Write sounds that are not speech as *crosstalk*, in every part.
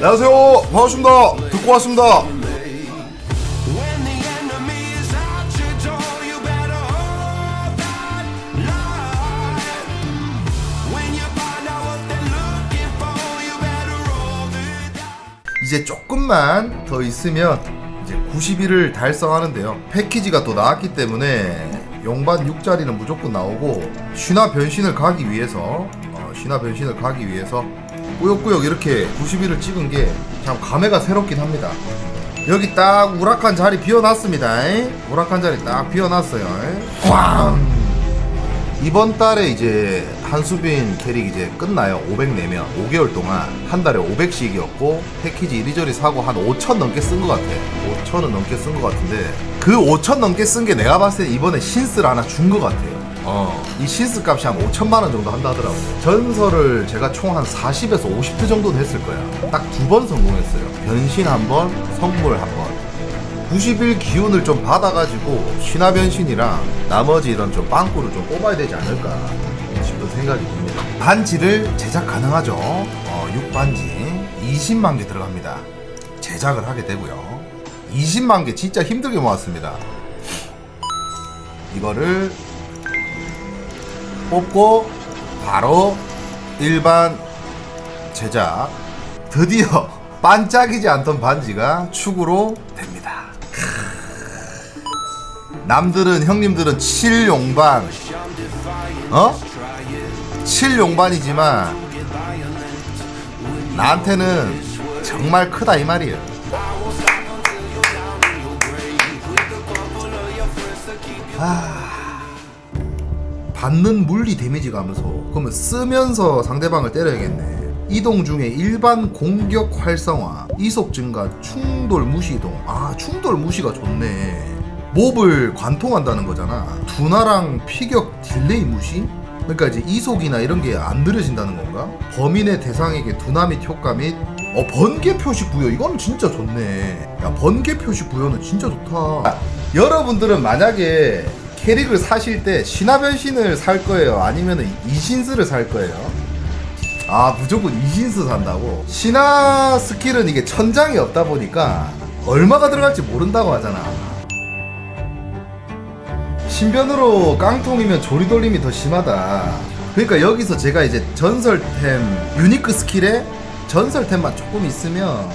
안녕하세요. 반갑습니다. 듣고 왔습니다. 이제 조금만 더 있으면 이제 90일을 달성하는데요. 패키지가 또 나왔기 때문에 용반 6자리는 무조건 나오고 신화 변신을 가기 위해서 어, 신화 변신을 가기 위해서 꾸역꾸역 이렇게 90일을 찍은 게 참 감회가 새롭긴 합니다. 여기 딱 우락한 자리 비워놨습니다. 잉? 우락한 자리 딱 비워놨어요. 잉? 꽝! 이번 달에 이제 한수빈 캐릭 이제 끝나요. 504명. 5개월 동안 한 달에 500씩이었고 패키지 이리저리 사고 한 5천 넘게 쓴 것 같아. 5천은 넘게 쓴 것 같은데 그 5천 넘게 쓴 게 내가 봤을 때 이번에 신스를 하나 준 것 같아요. 어, 이 신스 값이 한 5천만 원 정도 한다 하더라고요. 전설을 제가 총 한 40에서 50트 정도는 했을 거야. 딱 두 번 성공했어요. 변신 한 번, 선물 한 번. 90일 기운을 좀 받아가지고 신화 변신이랑 나머지 이런 좀 빵꾸를 좀 뽑아야 되지 않을까 싶은 생각이 듭니다. 반지를 제작 가능하죠. 어, 6반지 20만 개 들어갑니다. 제작을 하게 되고요. 20만 개 진짜 힘들게 모았습니다. 이거를 뽑고 바로 일반 제작 드디어 반짝이지 않던 반지가 축으로 됩니다. 남들은 형님들은 7용반 어? 7용반이지만 나한테는 정말 크다 이 말이에요. 아, 받는 물리 데미지 가면서 그러면 쓰면서 상대방을 때려야겠네. 이동 중에 일반 공격 활성화, 이속 증가, 충돌 무시 이동. 아, 충돌 무시가 좋네. 몹을 관통한다는 거잖아. 두나랑 피격 딜레이 무시? 그러니까 이제 이속이나 이런 게 안 느려진다는 건가? 범인의 대상에게 두나 및 효과 및 어, 번개 표시 부여. 이건 진짜 좋네. 야, 번개 표시 부여는 진짜 좋다. 여러분들은 만약에 캐릭을 사실 때 신화 변신을 살 거예요? 아니면 이신스를 살 거예요? 아 무조건 이신스 산다고? 신화 스킬은 이게 천장이 없다 보니까 얼마가 들어갈지 모른다고 하잖아 신변으로 깡통이면 조리돌림이 더 심하다 그러니까 여기서 제가 이제 전설템 유니크 스킬에 전설템만 조금 있으면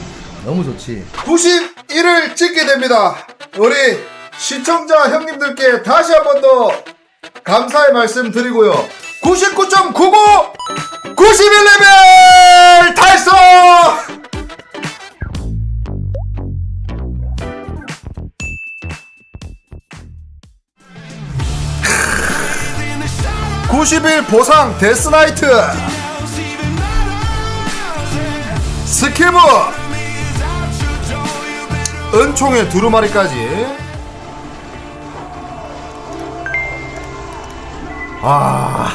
너무 좋지 91을 찍게 됩니다 우리 시청자 형님들께 다시 한 번 더 감사의 말씀 드리고요 99.99 91레벨 달성! In the shadows, 90일 보상 데스나이트 better 은총의 두루마리까지 아.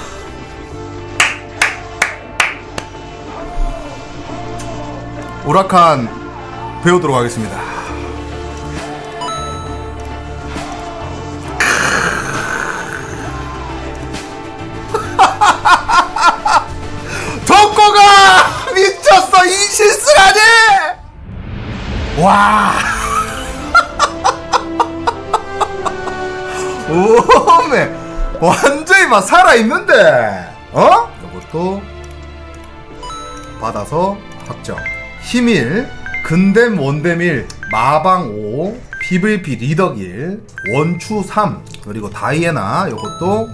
우라칸 배우도록 하겠습니다. *laughs* 덕고가 미쳤어 이 실수라니 와! *laughs* 오메 완 막 살아있는데 어? 이것도 받아서 확정 힘일 근댐 원댐1 마방 5 PVP 1 원추 3 그리고 다이애나 이것도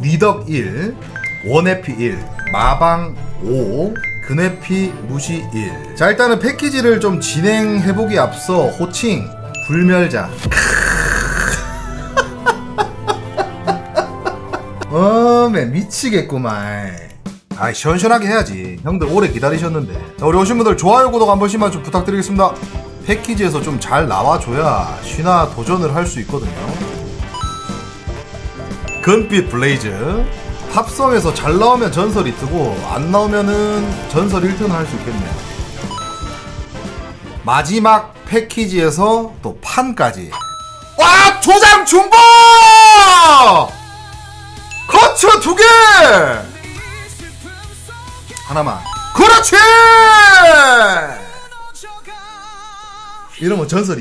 리덕 1 원해피 1 마방 5 근해피 무시 1. 자 일단은 패키지를 좀 진행해보기 앞서 호칭 불멸자 어메 미치겠구만. 아 시원시원하게 해야지. 형들 오래 기다리셨는데. 자, 우리 오신 분들 좋아요 구독 한 번씩만 좀 부탁드리겠습니다. 패키지에서 좀 잘 나와줘야 쉬나 도전을 할 수 있거든요. 금빛 블레이즈. 합성에서 잘 나오면 전설이 뜨고 안 나오면은 전설 1턴 할수 있겠네요. 마지막 패키지에서 또 판까지. 와 조장 중보 커츠 두 개! 하나만. 그렇지! 이러면 전설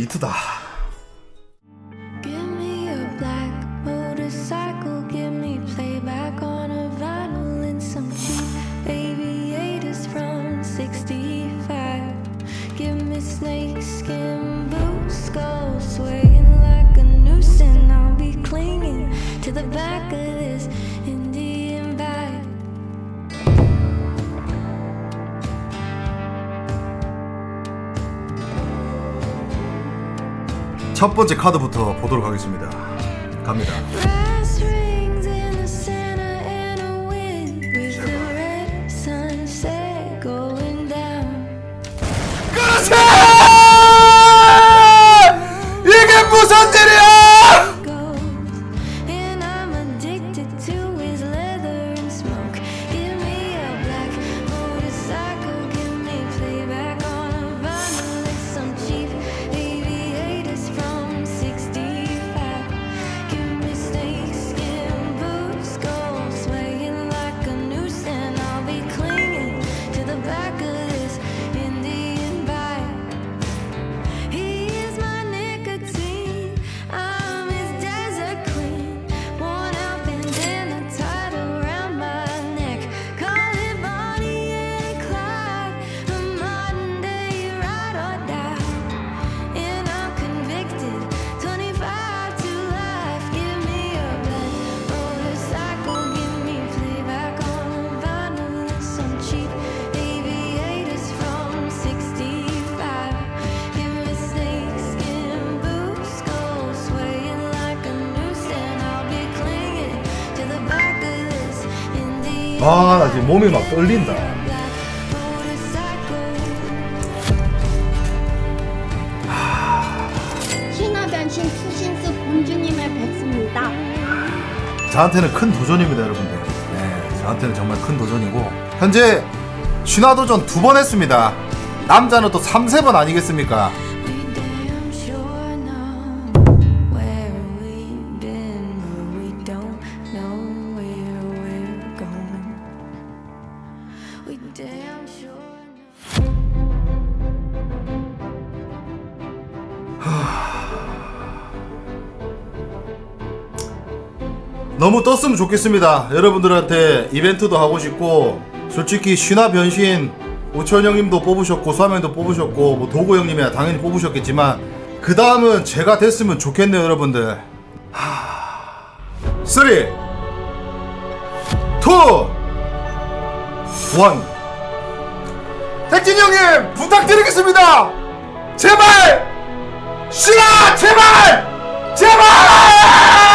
black 첫 번째 카드부터 보도록 하겠습니다. 갑니다 아, 나 지금 몸이 막 떨린다. black motorcycle. 신화 변신 투신스 본주님을 뵙습니다. 저한테는 큰 도전입니다, 여러분들. 네, 저한테는 정말 큰 도전이고 현재 신화 도전 두 번 했습니다. 남자는 또 3, 세번 아니겠습니까? 너무 떴으면 좋겠습니다. 여러분들한테 이벤트도 하고 싶고 솔직히 신화 변신 오천 형님도 뽑으셨고 수아명도 뽑으셨고 뭐 도구 형님이야 당연히 뽑으셨겠지만 그 다음은 제가 됐으면 좋겠네요, 여러분들. 하... 3 2 1 택진 형님 부탁드리겠습니다. 제발 신화 제발 제발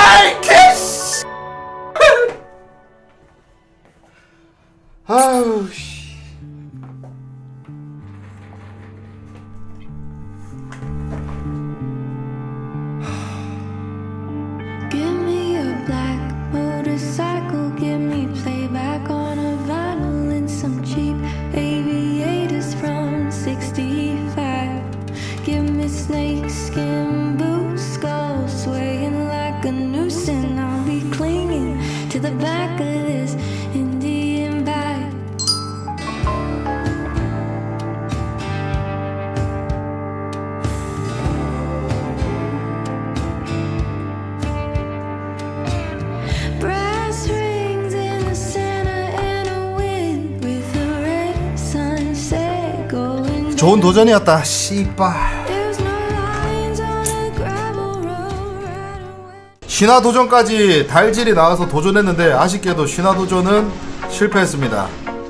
좋은 도전이었다 씨발. 신화 도전까지 달질이 나와서 도전했는데 아쉽게도 신화 도전은 실패했습니다.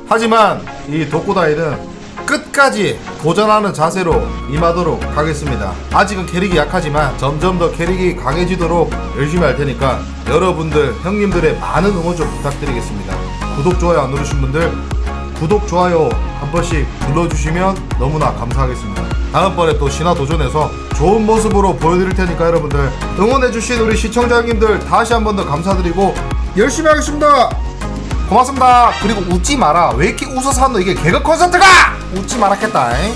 하지만 이 독고다이는 끝까지 도전하는 자세로 임하도록 하겠습니다. 아직은 캐릭이 약하지만 점점 더 캐릭이 강해지도록 열심히 할 테니까 여러분들 형님들의 많은 응원 좀 부탁드리겠습니다. 구독 좋아요 안 누르신 분들 구독 좋아요 한 번씩 눌러주시면 너무나 감사하겠습니다. 다음번에 또 신화 도전에서 좋은 모습으로 보여드릴 테니까 여러분들 응원해주신 우리 시청자님들 다시 한 번 더 감사드리고 열심히 하겠습니다. 고맙습니다. 그리고 웃지 마라. 왜 이렇게 웃어서 하노? 이게 개그 콘서트가! 웃지 말았겠다. 잉?